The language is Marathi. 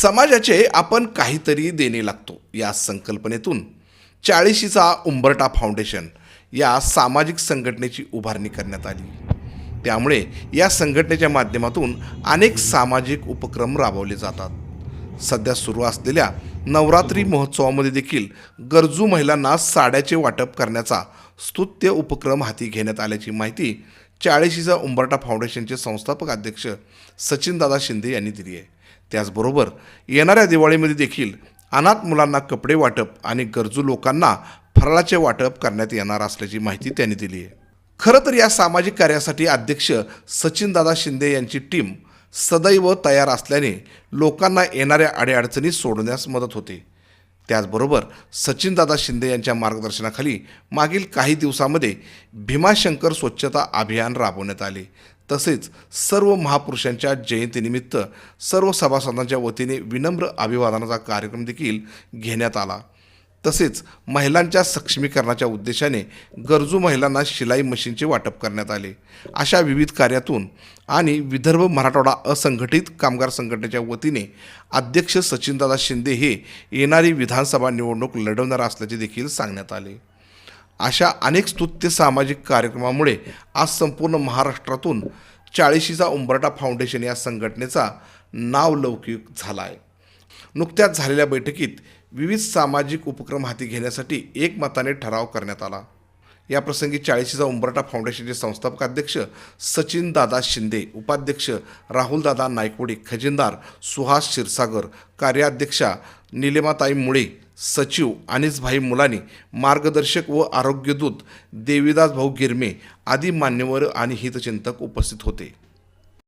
समाजाचे आपण काहीतरी देणे लागतो या संकल्पनेतून. चाळीशीचा उंबरटा फाउंडेशन या सामाजिक संघटनेची उभारणी करण्यात आली. त्यामुळे या संघटनेच्या माध्यमातून अनेक सामाजिक उपक्रम राबवले जातात. सध्या सुरू असलेल्या नवरात्री महोत्सवामध्ये देखील गरजू महिलांना साड्याचे वाटप करण्याचा स्तुत्य उपक्रम हाती घेण्यात आल्याची माहिती चाळीशीचा उंबरटा फाउंडेशनचे संस्थापक अध्यक्ष सचिनदादा शिंदे यांनी दिली आहे. त्याचबरोबर येणाऱ्या दिवाळीमध्ये देखील अनाथ मुलांना कपडे वाटप आणि गरजू लोकांना फराळाचे वाटप करण्यात येणार असल्याची माहिती त्यांनी दिली आहे. खरं तर या सामाजिक कार्यासाठी अध्यक्ष सचिनदादा शिंदे यांची टीम सदैव तयार असल्याने लोकांना येणाऱ्या अडीअडचणी सोडवण्यास मदत होते. त्याचबरोबर सचिनदादा शिंदे यांच्या मार्गदर्शनाखाली मागील काही दिवसामध्ये भीमाशंकर स्वच्छता अभियान राबवण्यात आले. तसेच सर्व महापुरुषांच्या जयंतीनिमित्त सर्व सभासदांच्या वतीने विनम्र अभिवादनाचा कार्यक्रम देखील घेण्यात आला. तसेच महिलांच्या सक्षमीकरणाच्या उद्देशाने गरजू महिलांना शिलाई मशीनचे वाटप करण्यात आले. अशा विविध कार्यातून आणि विदर्भ मराठवाडा असंघटित कामगार संघटनेच्या वतीने अध्यक्ष सचिनदादा शिंदे हे येणारी विधानसभा निवडणूक लढवणार असल्याचे देखील सांगण्यात आले. अशा अनेक स्तुत्य सामाजिक कार्यक्रमामुळे आज संपूर्ण महाराष्ट्रातून चाळीशीचा उंबरटा फाउंडेशन या संघटनेचा नावलौकिक झाला आहे नुकत्याच झालेल्या बैठकीत विविध सामाजिक उपक्रम हाती घेण्यासाठी एकमताने ठराव करण्यात आला. या प्रसंगी चाळीशीचा उंबरटा फाउंडेशनचे संस्थापक अध्यक्ष सचिन दादा शिंदे उपाध्यक्ष राहुलदादा नायकोडी खजिनदार सुहास क्षीरसागर कार्याध्यक्षा निलिमाताई मुळे सचिव अनिसभाई मुलानी मार्गदर्शक व आरोग्यदूत देवीदास भाऊ गिरमे आदी मान्यवर आणि हितचिंतक उपस्थित होते.